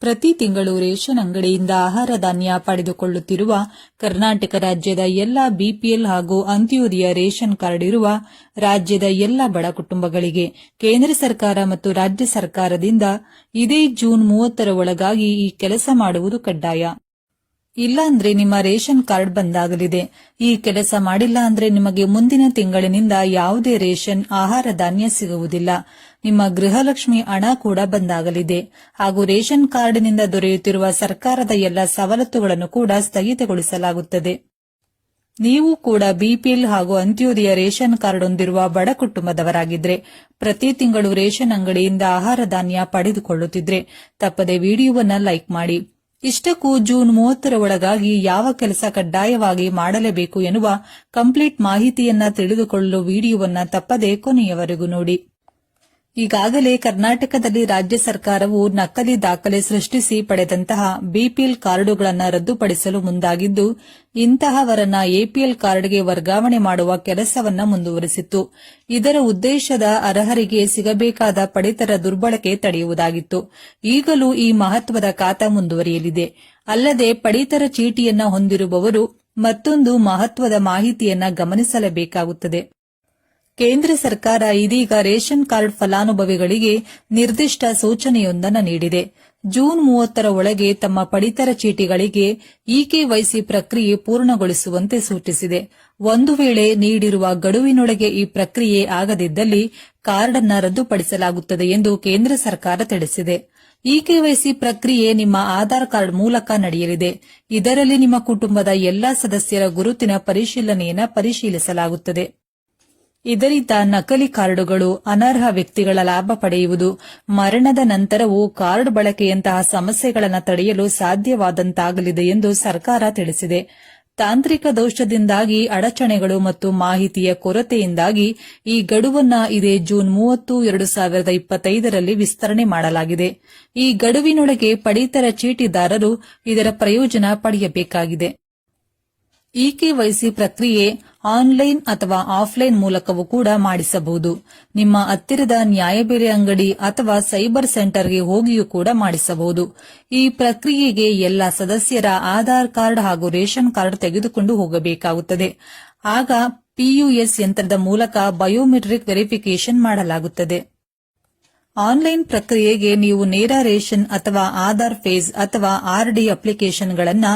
ಪ್ರತಿ ತಿಂಗಳು ರೇಷನ್ ಅಂಗಡಿಯಿಂದ ಆಹಾರ ಧಾನ್ಯ ಪಡೆದುಕೊಳ್ಳುತ್ತಿರುವ ಕರ್ನಾಟಕ ರಾಜ್ಯದ ಎಲ್ಲ ಬಿಪಿಎಲ್ ಹಾಗೂ ಅಂತ್ಯೋದಯ ರೇಷನ್ ಕಾರ್ಡ್ ಇರುವ ರಾಜ್ಯದ ಎಲ್ಲ ಬಡ ಕುಟುಂಬಗಳಿಗೆ ಕೇಂದ್ರ ಸರ್ಕಾರ ಮತ್ತು ರಾಜ್ಯ ಸರ್ಕಾರದಿಂದ ಇದೇ ಜೂನ್ ಮೂವತ್ತರ ಒಳಗಾಗಿ ಈ ಕೆಲಸ ಮಾಡುವುದು ಕಡ್ಡಾಯ. ಇಲ್ಲ ಅಂದ್ರೆ ನಿಮ್ಮ ರೇಷನ್ ಕಾರ್ಡ್ ಬಂದಾಗಲಿದೆ. ಈ ಕೆಲಸ ಮಾಡಿಲ್ಲ ಅಂದ್ರೆ ನಿಮಗೆ ಮುಂದಿನ ತಿಂಗಳಿನಿಂದ ಯಾವುದೇ ರೇಷನ್, ಆಹಾರ ಧಾನ್ಯ ಸಿಗುವುದಿಲ್ಲ. ನಿಮ್ಮ ಗೃಹಲಕ್ಷ್ಮಿ ಹಣ ಕೂಡ ಬಂದಾಗಲಿದೆ. ಹಾಗೂ ರೇಷನ್ ಕಾರ್ಡ್ನಿಂದ ದೊರೆಯುತ್ತಿರುವ ಸರ್ಕಾರದ ಎಲ್ಲ ಸವಲತ್ತುಗಳನ್ನು ಕೂಡ ಸ್ಥಗಿತಗೊಳಿಸಲಾಗುತ್ತದೆ. ನೀವು ಕೂಡ ಬಿಪಿಎಲ್ ಹಾಗೂ ಅಂತ್ಯೋದಯ ರೇಷನ್ ಕಾರ್ಡ್ ಹೊಂದಿರುವ ಬಡ ಕುಟುಂಬದವರಾಗಿದ್ರೆ, ಪ್ರತಿ ತಿಂಗಳು ರೇಷನ್ ಅಂಗಡಿಯಿಂದ ಆಹಾರ ಧಾನ್ಯ ಪಡೆದುಕೊಳ್ಳುತ್ತಿದ್ರೆ, ತಪ್ಪದೆ ವಿಡಿಯೋವನ್ನ ಲೈಕ್ ಮಾಡಿ. ಇಷ್ಟಕ್ಕೂ ಜೂನ್ ಮೂವತ್ತರ ಒಳಗಾಗಿ ಯಾವ ಕೆಲಸ ಕಡ್ಡಾಯವಾಗಿ ಮಾಡಲೇಬೇಕು ಎನ್ನುವ ಕಂಪ್ಲೀಟ್ ಮಾಹಿತಿಯನ್ನ ತಿಳಿದುಕೊಳ್ಳಲು ವಿಡಿಯೋವನ್ನ ತಪ್ಪದೆ ಕೊನೆಯವರೆಗೂ ನೋಡಿ. ಈಗಾಗಲೇ ಕರ್ನಾಟಕದಲ್ಲಿ ರಾಜ್ಯ ಸರ್ಕಾರವು ನಕಲಿ ದಾಖಲೆ ಸೃಷ್ಟಿಸಿ ಪಡೆದಂತಹ ಬಿಪಿಎಲ್ ಕಾರ್ಡುಗಳನ್ನು ರದ್ದುಪಡಿಸಲು ಮುಂದಾಗಿದ್ದು, ಇಂತಹವರನ್ನ ಎಪಿಎಲ್ ಕಾರ್ಡ್ಗೆ ವರ್ಗಾವಣೆ ಮಾಡುವ ಕೆಲಸವನ್ನ ಮುಂದುವರೆಸಿತ್ತು. ಇದರ ಉದ್ದೇಶದ ಅರ್ಹರಿಗೆ ಸಿಗಬೇಕಾದ ಪಡಿತರ ದುರ್ಬಳಕೆ ತಡೆಯುವುದಾಗಿತ್ತು. ಈಗಲೂ ಈ ಮಹತ್ವದ ಖಾತ ಮುಂದುವರಿಯಲಿದೆ. ಅಲ್ಲದೆ ಪಡಿತರ ಚೀಟಿಯನ್ನ ಹೊಂದಿರುವವರು ಮತ್ತೊಂದು ಮಹತ್ವದ ಮಾಹಿತಿಯನ್ನ ಗಮನಿಸಲೇಬೇಕಾಗುತ್ತದೆ. ಕೇಂದ್ರ ಸರ್ಕಾರ ಇದೀಗ ರೇಷನ್ ಕಾರ್ಡ್ ಫಲಾನುಭವಿಗಳಿಗೆ ನಿರ್ದಿಷ್ಟ ಸೂಚನೆಯೊಂದನ್ನು ನೀಡಿದೆ. ಜೂನ್ ಮೂವತ್ತರ ಒಳಗೆ ತಮ್ಮ ಪಡಿತರ ಚೀಟಿಗಳಿಗೆ ಇಕೆವೈಸಿ ಪ್ರಕ್ರಿಯೆ ಪೂರ್ಣಗೊಳಿಸುವಂತೆ ಸೂಚಿಸಿದೆ. ಒಂದು ವೇಳೆ ನೀಡಿರುವ ಗಡುವಿನೊಳಗೆ ಈ ಪ್ರಕ್ರಿಯೆ ಆಗದಿದ್ದಲ್ಲಿ ಕಾರ್ಡ್ ಅನ್ನು ರದ್ದುಪಡಿಸಲಾಗುತ್ತದೆ ಎಂದು ಕೇಂದ್ರ ಸರ್ಕಾರ ತಿಳಿಸಿದೆ. ಇಕೆವೈಸಿ ಪ್ರಕ್ರಿಯೆ ನಿಮ್ಮ ಆಧಾರ್ ಕಾರ್ಡ್ ಮೂಲಕ ನಡೆಯಲಿದೆ. ಇದರಲ್ಲಿ ನಿಮ್ಮ ಕುಟುಂಬದ ಎಲ್ಲಾ ಸದಸ್ಯರ ಗುರುತಿನ ಪರಿಶೀಲನೆಯನ್ನು ಪರಿಶೀಲಿಸಲಾಗುತ್ತದೆ. ಇದರಿಂದ ನಕಲಿ ಕಾರ್ಡುಗಳು ಅನರ್ಹ ವ್ಯಕ್ತಿಗಳ ಲಾಭ ಪಡೆಯುವುದು, ಮರಣದ ನಂತರವೂ ಕಾರ್ಡ್ ಬಳಕೆಯಂತಹ ಸಮಸ್ಯೆಗಳನ್ನು ತಡೆಯಲು ಸಾಧ್ಯವಾದಂತಾಗಲಿದೆ ಎಂದು ಸರ್ಕಾರ ತಿಳಿಸಿದೆ. ತಾಂತ್ರಿಕ ದೋಷದಿಂದಾಗಿ, ಅಡಚಣೆಗಳು ಮತ್ತು ಮಾಹಿತಿಯ ಕೊರತೆಯಿಂದಾಗಿ ಈ ಗಡುವನ್ನ ಇದೇ ಜೂನ್ ಮೂವತ್ತು, ಎರಡು ಸಾವಿರದ ಇಪ್ಪತ್ತೈದರಲ್ಲಿ ವಿಸ್ತರಣೆ ಮಾಡಲಾಗಿದೆ. ಈ ಗಡುವಿನೊಳಗೆ ಪಡಿತರ ಚೀಟಿದಾರರು ಇದರ ಪ್ರಯೋಜನ ಪಡೆಯಬೇಕಾಗಿದೆ. ಇಕೆವೈಸಿ ಪ್ರಕ್ರಿಯೆ ಆನ್ಲೈನ್ ಅಥವಾ ಆಫ್ಲೈನ್ ಮೂಲಕವೂ ಕೂಡ ಮಾಡಿಸಬಹುದು. ನಿಮ್ಮ ಹತ್ತಿರದ ನ್ಯಾಯಬೆಲೆ ಅಂಗಡಿ ಅಥವಾ ಸೈಬರ್ ಸೆಂಟರ್ಗೆ ಹೋಗಿಯೂ ಕೂಡ ಮಾಡಿಸಬಹುದು. ಈ ಪ್ರಕ್ರಿಯೆಗೆ ಎಲ್ಲ ಸದಸ್ಯರ ಆಧಾರ್ ಕಾರ್ಡ್ ಹಾಗೂ ರೇಷನ್ ಕಾರ್ಡ್ ತೆಗೆದುಕೊಂಡು ಹೋಗಬೇಕಾಗುತ್ತದೆ. ಆಗ ಪಿಯುಎಸ್ ಯಂತ್ರದ ಮೂಲಕ ಬಯೋಮೆಟ್ರಿಕ್ ವೆರಿಫಿಕೇಶನ್ ಮಾಡಲಾಗುತ್ತದೆ. ಆನ್ಲೈನ್ ಪ್ರಕ್ರಿಯೆಗೆ ನೀವು ನೇರ ರೇಷನ್ ಅಥವಾ ಆಧಾರ್ ಫೇಸ್ ಅಥವಾ ಆರ್ಡಿ ಅಪ್ಲಿಕೇಶನ್ಗಳನ್ನು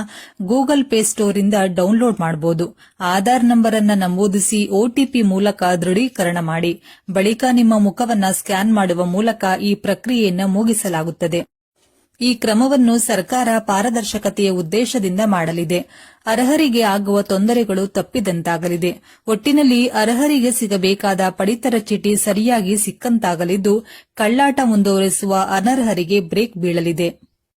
ಗೂಗಲ್ ಪೇ ಸ್ಟೋರಿಂದ ಡೌನ್ಲೋಡ್ ಮಾಡಬಹುದು ಆಧಾರ್ ನಂಬರ್ ಅನ್ನು ನಮೂದಿಸಿ ಒಟಿಪಿ ಮೂಲಕ ದೃಢೀಕರಣ ಮಾಡಿ. ಬಳಿಕ ನಿಮ್ಮ ಮುಖವನ್ನು ಸ್ಕ್ಯಾನ್ ಮಾಡುವ ಮೂಲಕ ಈ ಪ್ರಕ್ರಿಯೆಯನ್ನು ಮುಗಿಸಲಾಗುತ್ತದೆ. ಈ ಕ್ರಮವನ್ನು ಸರ್ಕಾರ ಪಾರದರ್ಶಕತೆಯ ಉದ್ದೇಶದಿಂದ ಮಾಡಲಿದೆ. ಅರ್ಹರಿಗೆ ಆಗುವ ತೊಂದರೆಗಳು ತಪ್ಪಿದಂತಾಗಲಿದೆ. ಒಟ್ಟಿನಲ್ಲಿ ಅರ್ಹರಿಗೆ ಸಿಗಬೇಕಾದ ಪಡಿತರ ಚೀಟಿ ಸರಿಯಾಗಿ ಸಿಕ್ಕಂತಾಗಲಿದ್ದು, ಕಳ್ಳಾಟ ಮುಂದುವರೆಸುವ ಅನರ್ಹರಿಗೆ ಬ್ರೇಕ್ ಬೀಳಲಿದೆ.